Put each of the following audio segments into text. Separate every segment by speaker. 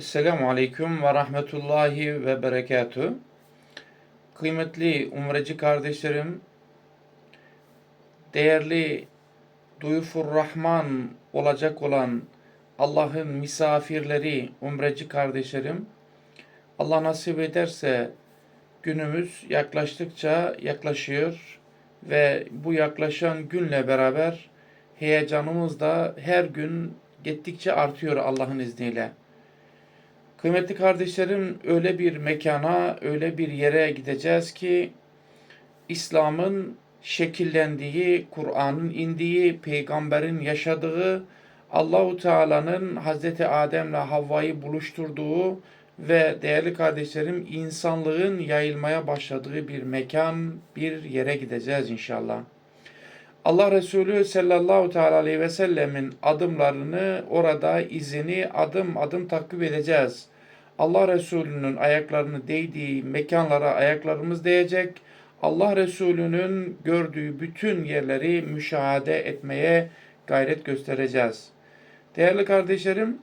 Speaker 1: Esselamu Aleyküm ve Rahmetullahi ve Berekatü. Kıymetli umreci kardeşlerim, değerli Duyufur Rahman olacak olan Allah'ın misafirleri, umreci kardeşlerim, Allah nasip ederse günümüz yaklaştıkça yaklaşıyor ve bu yaklaşan günle beraber heyecanımız da her gün gittikçe artıyor Allah'ın izniyle. Kıymetli kardeşlerim öyle bir mekana, öyle bir yere gideceğiz ki İslam'ın şekillendiği, Kur'an'ın indiği, peygamberin yaşadığı, Allahu Teala'nın Hazreti Adem'le Havva'yı buluşturduğu ve değerli kardeşlerim insanlığın yayılmaya başladığı bir mekan, bir yere gideceğiz inşallah. Allah Resulü sallallahu teala aleyhi ve sellemin adımlarını orada izini adım adım takip edeceğiz. Allah Resulü'nün ayaklarını değdiği mekanlara ayaklarımız değecek. Allah Resulü'nün gördüğü bütün yerleri müşahede etmeye gayret göstereceğiz. Değerli kardeşlerim,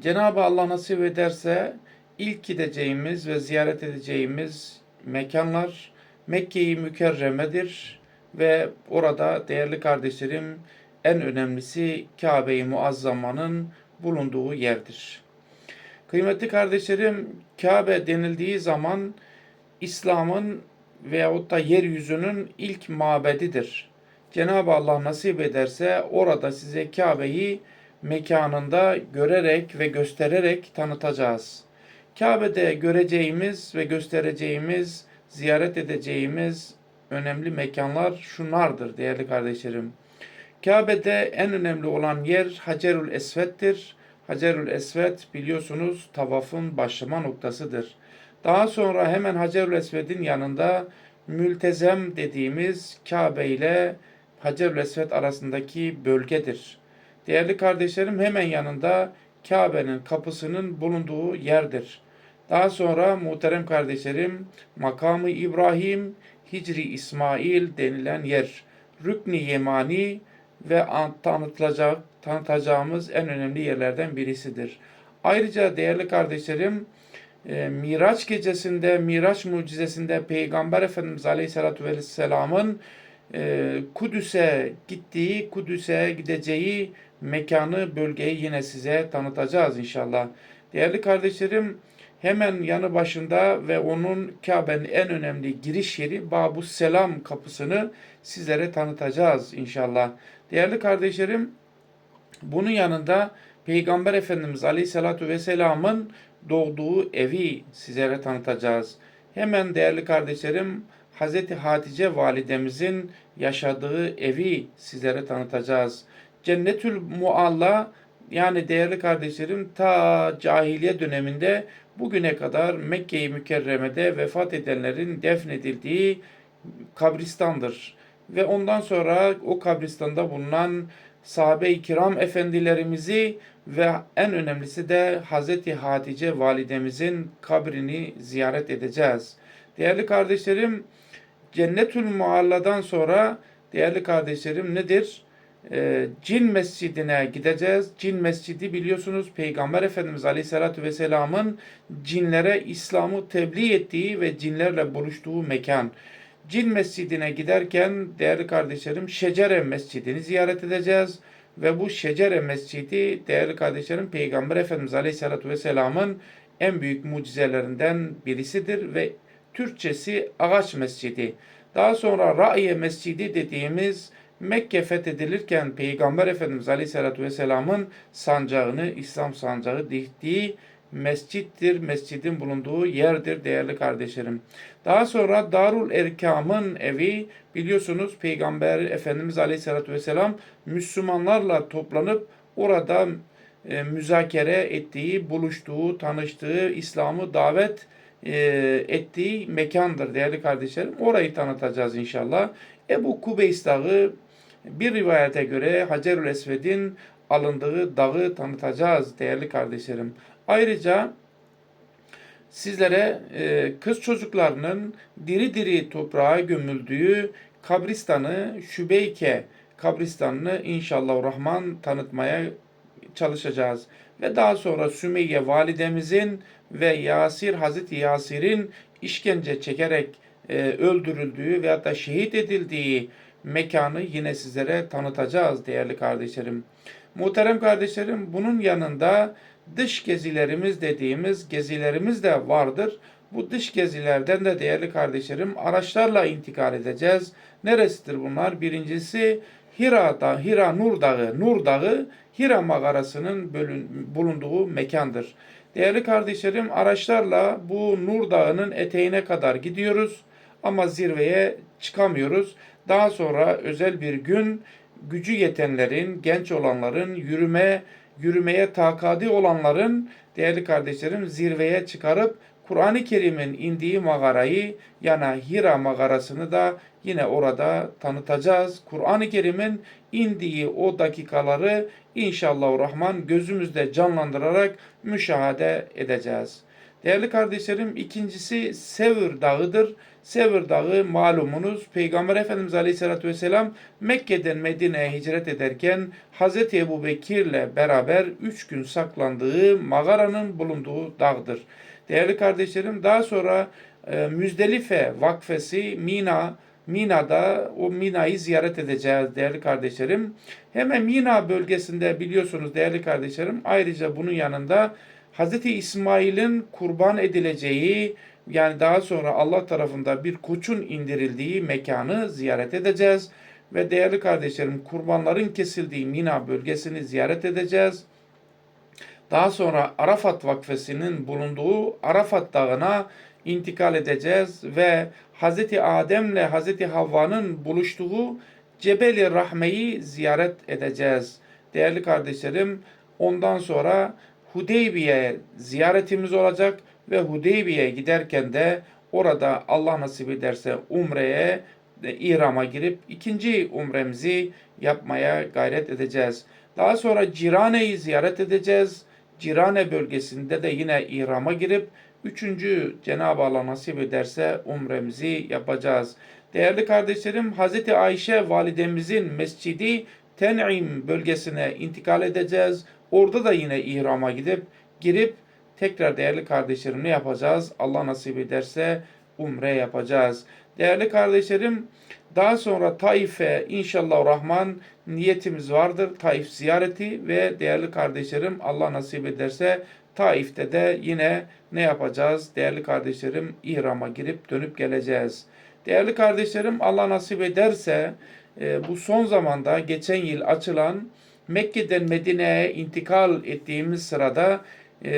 Speaker 1: Cenab-ı Allah nasip ederse ilk gideceğimiz ve ziyaret edeceğimiz mekanlar Mekke-i Mükerreme'dir ve orada değerli kardeşlerim en önemlisi Kabe-i Muazzama'nın bulunduğu yerdir. Kıymetli kardeşlerim Kabe denildiği zaman İslam'ın veyahut da yeryüzünün ilk mabedidir. Cenab-ı Allah nasip ederse orada size Kabe'yi mekanında görerek ve göstererek tanıtacağız. Kabe'de göreceğimiz ve göstereceğimiz, ziyaret edeceğimiz önemli mekanlar şunlardır değerli kardeşlerim. Kabe'de en önemli olan yer Hacerül Esved'dir. Hacerül Esved biliyorsunuz tavafın başlama noktasıdır. Daha sonra hemen Hacerül Esved'in yanında mültezem dediğimiz Kabe ile Hacerül Esved arasındaki bölgedir. Değerli kardeşlerim hemen yanında Kabe'nin kapısının bulunduğu yerdir. Daha sonra muhterem kardeşlerim makamı İbrahim, Hicri İsmail denilen yer. Rükni Yemani ve tanıtılacak, tanıtacağımız en önemli yerlerden birisidir. Ayrıca değerli kardeşlerim e, Miraç gecesinde, Miraç mucizesinde Peygamber Efendimiz Aleyhisselatü Vesselam'ın e, Kudüs'e gittiği, Kudüs'e gideceği mekanı, bölgeyi yine size tanıtacağız inşallah. Değerli kardeşlerim, hemen yanı başında ve onun Kabe'nin en önemli giriş yeri Babu Selam kapısını sizlere tanıtacağız inşallah. Değerli kardeşlerim, bunun yanında Peygamber Efendimiz Aleyhisselatü Vesselam'ın doğduğu evi sizlere tanıtacağız. Hemen değerli kardeşlerim, Hazreti Hatice validemizin yaşadığı evi sizlere tanıtacağız. Cennetül Mualla yani değerli kardeşlerim ta cahiliye döneminde bugüne kadar Mekke-i Mükerreme'de vefat edenlerin defnedildiği kabristandır. Ve ondan sonra o kabristanda bulunan sahabe-i kiram efendilerimizi ve en önemlisi de Hazreti Hatice validemizin kabrini ziyaret edeceğiz. Değerli kardeşlerim, Cennetül Mualla'dan sonra değerli kardeşlerim nedir? Ee, Cin Mescidine gideceğiz. Cin Mescidi biliyorsunuz Peygamber Efendimiz Aleyhisselatü Vesselam'ın cinlere İslam'ı tebliğ ettiği ve cinlerle buluştuğu mekan. Cin Mescidine giderken değerli kardeşlerim Şecere Mescidini ziyaret edeceğiz. Ve bu Şecere Mescidi değerli kardeşlerim Peygamber Efendimiz Aleyhisselatü Vesselam'ın en büyük mucizelerinden birisidir ve Türkçesi Ağaç Mescidi. Daha sonra Raiye Mescidi dediğimiz Mekke fethedilirken Peygamber Efendimiz Aleyhisselatü Vesselam'ın sancağını, İslam sancağı diktiği mescittir, mescidin bulunduğu yerdir değerli kardeşlerim. Daha sonra Darul Erkam'ın evi biliyorsunuz Peygamber Efendimiz Aleyhisselatü Vesselam Müslümanlarla toplanıp orada e, müzakere ettiği, buluştuğu, tanıştığı, İslam'ı davet e, ettiği mekandır değerli kardeşlerim. Orayı tanıtacağız inşallah. Ebu Kubeys Dağı bir rivayete göre Hacerül Esved'in alındığı dağı tanıtacağız değerli kardeşlerim. Ayrıca sizlere e, kız çocuklarının diri diri toprağa gömüldüğü kabristanı Şübeyke kabristanını inşallah Rahman tanıtmaya çalışacağız. ve daha sonra Sümeyye validemizin ve Yasir Hazreti Yasir'in işkence çekerek e, öldürüldüğü veyahut da şehit edildiği mekanı yine sizlere tanıtacağız değerli kardeşlerim. Muhterem kardeşlerim bunun yanında dış gezilerimiz dediğimiz gezilerimiz de vardır. Bu dış gezilerden de değerli kardeşlerim araçlarla intikal edeceğiz. Neresidir bunlar? Birincisi Hira, da, Hira Nur Dağı, Nur Dağı Hira mağarasının bölün, bulunduğu mekandır. Değerli kardeşlerim araçlarla bu Nur Dağı'nın eteğine kadar gidiyoruz ama zirveye çıkamıyoruz. Daha sonra özel bir gün gücü yetenlerin, genç olanların, yürüme yürümeye takadi olanların değerli kardeşlerim zirveye çıkarıp Kur'an-ı Kerim'in indiği mağarayı yani Hira mağarasını da yine orada tanıtacağız. Kur'an-ı Kerim'in indiği o dakikaları inşallah Rahman gözümüzde canlandırarak müşahede edeceğiz. Değerli kardeşlerim ikincisi Sevr Dağı'dır. Sevr Dağı malumunuz Peygamber Efendimiz Aleyhisselatü Vesselam Mekke'den Medine'ye hicret ederken Hz. Ebu Bekir'le beraber üç gün saklandığı mağaranın bulunduğu dağdır. Değerli kardeşlerim daha sonra e, Müzdelife vakfesi Mina Mina'da o Mina'yı ziyaret edeceğiz değerli kardeşlerim. Hemen Mina bölgesinde biliyorsunuz değerli kardeşlerim ayrıca bunun yanında Hz. İsmail'in kurban edileceği yani daha sonra Allah tarafında bir koçun indirildiği mekanı ziyaret edeceğiz. Ve değerli kardeşlerim kurbanların kesildiği Mina bölgesini ziyaret edeceğiz. Daha sonra Arafat Vakfesi'nin bulunduğu Arafat Dağı'na intikal edeceğiz ve Hz. Adem ile Hz. Havva'nın buluştuğu Cebeli Rahme'yi ziyaret edeceğiz. Değerli kardeşlerim ondan sonra Hudeybiye ziyaretimiz olacak ve Hudeybiye'ye giderken de orada Allah nasip ederse Umre'ye İhram'a girip ikinci umremizi yapmaya gayret edeceğiz. Daha sonra Cirane'yi ziyaret edeceğiz. Cirane bölgesinde de yine İhram'a girip üçüncü Cenab-ı Allah nasip ederse umremizi yapacağız. Değerli kardeşlerim Hazreti Ayşe validemizin mescidi Ten'im bölgesine intikal edeceğiz. Orada da yine İhram'a gidip girip tekrar değerli kardeşlerim ne yapacağız? Allah nasip ederse umre yapacağız. Değerli kardeşlerim daha sonra Taif'e inşallah Rahman niyetimiz vardır. Taif ziyareti ve değerli kardeşlerim Allah nasip ederse Taif'te de yine ne yapacağız? Değerli kardeşlerim İhram'a girip dönüp geleceğiz. Değerli kardeşlerim Allah nasip ederse bu son zamanda geçen yıl açılan Mekke'den Medine'ye intikal ettiğimiz sırada e,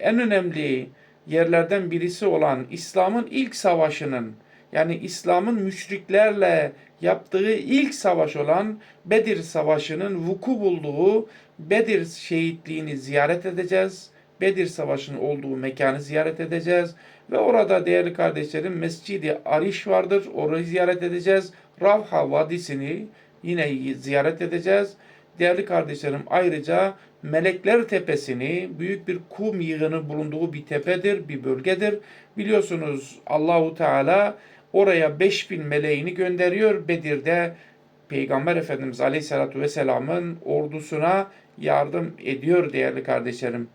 Speaker 1: en önemli yerlerden birisi olan İslam'ın ilk savaşının yani İslam'ın müşriklerle yaptığı ilk savaş olan Bedir Savaşı'nın vuku bulduğu Bedir şehitliğini ziyaret edeceğiz. Bedir Savaşı'nın olduğu mekanı ziyaret edeceğiz. Ve orada değerli kardeşlerim Mescidi Ariş vardır. Orayı ziyaret edeceğiz. Ravha Vadisi'ni yine ziyaret edeceğiz. Değerli kardeşlerim ayrıca Melekler Tepesi'ni büyük bir kum yığını bulunduğu bir tepedir, bir bölgedir. Biliyorsunuz Allahu Teala oraya 5000 meleğini gönderiyor. Bedir'de Peygamber Efendimiz Aleyhisselatü Vesselam'ın ordusuna yardım ediyor değerli kardeşlerim.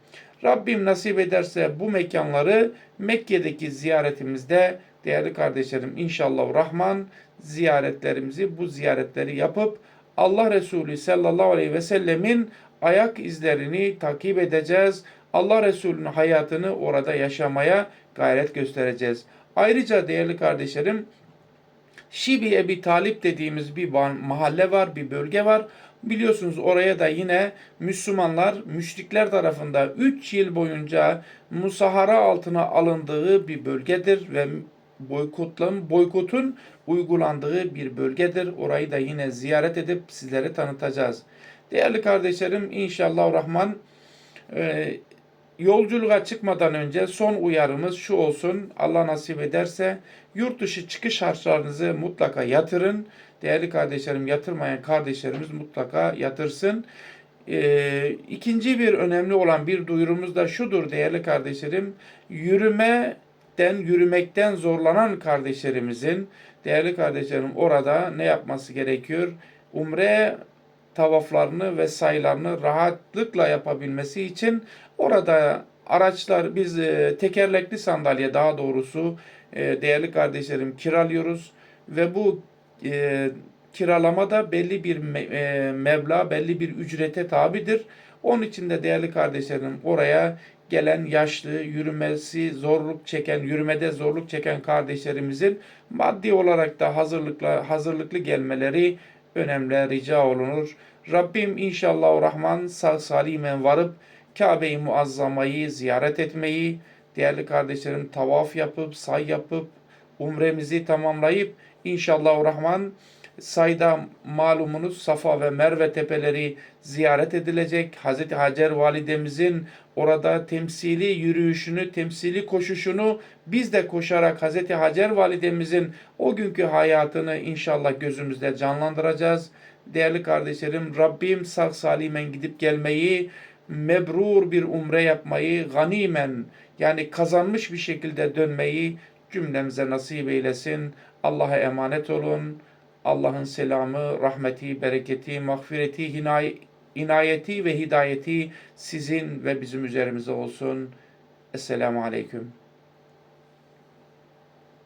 Speaker 1: Rabbim nasip ederse bu mekanları Mekke'deki ziyaretimizde değerli kardeşlerim inşallah Rahman ziyaretlerimizi bu ziyaretleri yapıp Allah Resulü sallallahu aleyhi ve sellemin ayak izlerini takip edeceğiz. Allah Resulü'nün hayatını orada yaşamaya gayret göstereceğiz. Ayrıca değerli kardeşlerim Şibi Ebi Talip dediğimiz bir mahalle var, bir bölge var. Biliyorsunuz oraya da yine Müslümanlar müşrikler tarafında 3 yıl boyunca musahara altına alındığı bir bölgedir ve boykotun, boykotun uygulandığı bir bölgedir. Orayı da yine ziyaret edip sizlere tanıtacağız. Değerli kardeşlerim inşallah Rahman e, yolculuğa çıkmadan önce son uyarımız şu olsun. Allah nasip ederse yurt dışı çıkış harçlarınızı mutlaka yatırın. Değerli kardeşlerim yatırmayan kardeşlerimiz mutlaka yatırsın. Ee, ikinci bir önemli olan bir duyurumuz da şudur değerli kardeşlerim. Yürümeden, yürümekten zorlanan kardeşlerimizin, değerli kardeşlerim orada ne yapması gerekiyor? Umre tavaflarını ve sayılarını rahatlıkla yapabilmesi için orada araçlar biz e, tekerlekli sandalye daha doğrusu e, değerli kardeşlerim kiralıyoruz ve bu e, kiralama da belli bir me- e, meblağ, belli bir ücrete tabidir. Onun için de değerli kardeşlerim oraya gelen yaşlı, yürümesi zorluk çeken, yürümede zorluk çeken kardeşlerimizin maddi olarak da hazırlıkla hazırlıklı gelmeleri önemli rica olunur. Rabbim inşallah Rahman sağ salimen varıp Kabe-i Muazzama'yı ziyaret etmeyi, değerli kardeşlerim tavaf yapıp, say yapıp, umremizi tamamlayıp inşallah Rahman sayda malumunuz Safa ve Merve tepeleri ziyaret edilecek. Hazreti Hacer validemizin orada temsili yürüyüşünü, temsili koşuşunu biz de koşarak Hazreti Hacer validemizin o günkü hayatını inşallah gözümüzde canlandıracağız. Değerli kardeşlerim Rabbim sağ salimen gidip gelmeyi, mebrur bir umre yapmayı, ganimen yani kazanmış bir şekilde dönmeyi cümlemize nasip eylesin. Allah'a emanet olun. Allah'ın selamı, rahmeti, bereketi, mağfireti, inayeti ve hidayeti sizin ve bizim üzerimize olsun. Esselamu Aleyküm.